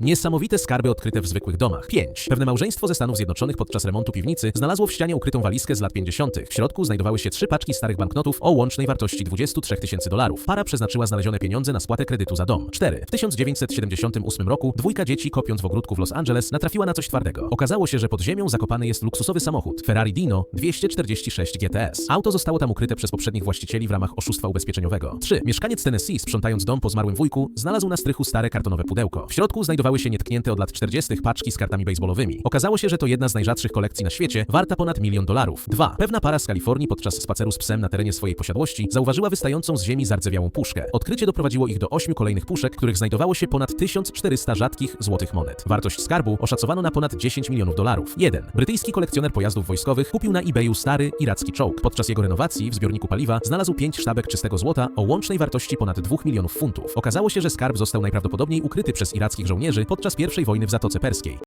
Niesamowite skarby odkryte w zwykłych domach. 5. Pewne małżeństwo ze Stanów Zjednoczonych podczas remontu piwnicy znalazło w ścianie ukrytą walizkę z lat 50. W środku znajdowały się trzy paczki starych banknotów o łącznej wartości 23 tysięcy dolarów. Para przeznaczyła znalezione pieniądze na spłatę kredytu za dom. 4. W 1978 roku dwójka dzieci kopiąc w ogródku w Los Angeles natrafiła na coś twardego. Okazało się, że pod ziemią zakopany jest luksusowy samochód Ferrari Dino 246 GTS. Auto zostało tam ukryte przez poprzednich właścicieli w ramach oszustwa ubezpieczeniowego. 3. Mieszkaniec Tennessee sprzątając dom po zmarłym wujku znalazł na strychu stare kartonowe pudełko. W środku znajdowały się nietknięte od lat 40. paczki z kartami baseballowymi. Okazało się, że to jedna z najrzadszych kolekcji na świecie, warta ponad milion dolarów. 2. Pewna para z Kalifornii podczas spaceru z psem na terenie swojej posiadłości zauważyła wystającą z ziemi zardzewiałą puszkę. Odkrycie doprowadziło ich do ośmiu kolejnych puszek, których znajdowało się ponad 1400 rzadkich złotych monet. Wartość skarbu oszacowano na ponad 10 milionów dolarów. 1. Brytyjski kolekcjoner pojazdów wojskowych kupił na eBayu stary iracki czołg. Podczas jego renowacji w zbiorniku paliwa znalazł 5 sztabek czystego złota o łącznej wartości ponad 2 milionów funtów. Okazało się, że skarb został najprawdopodobniej ukryty przez irackich podczas I wojny w Zatoce Perskiej.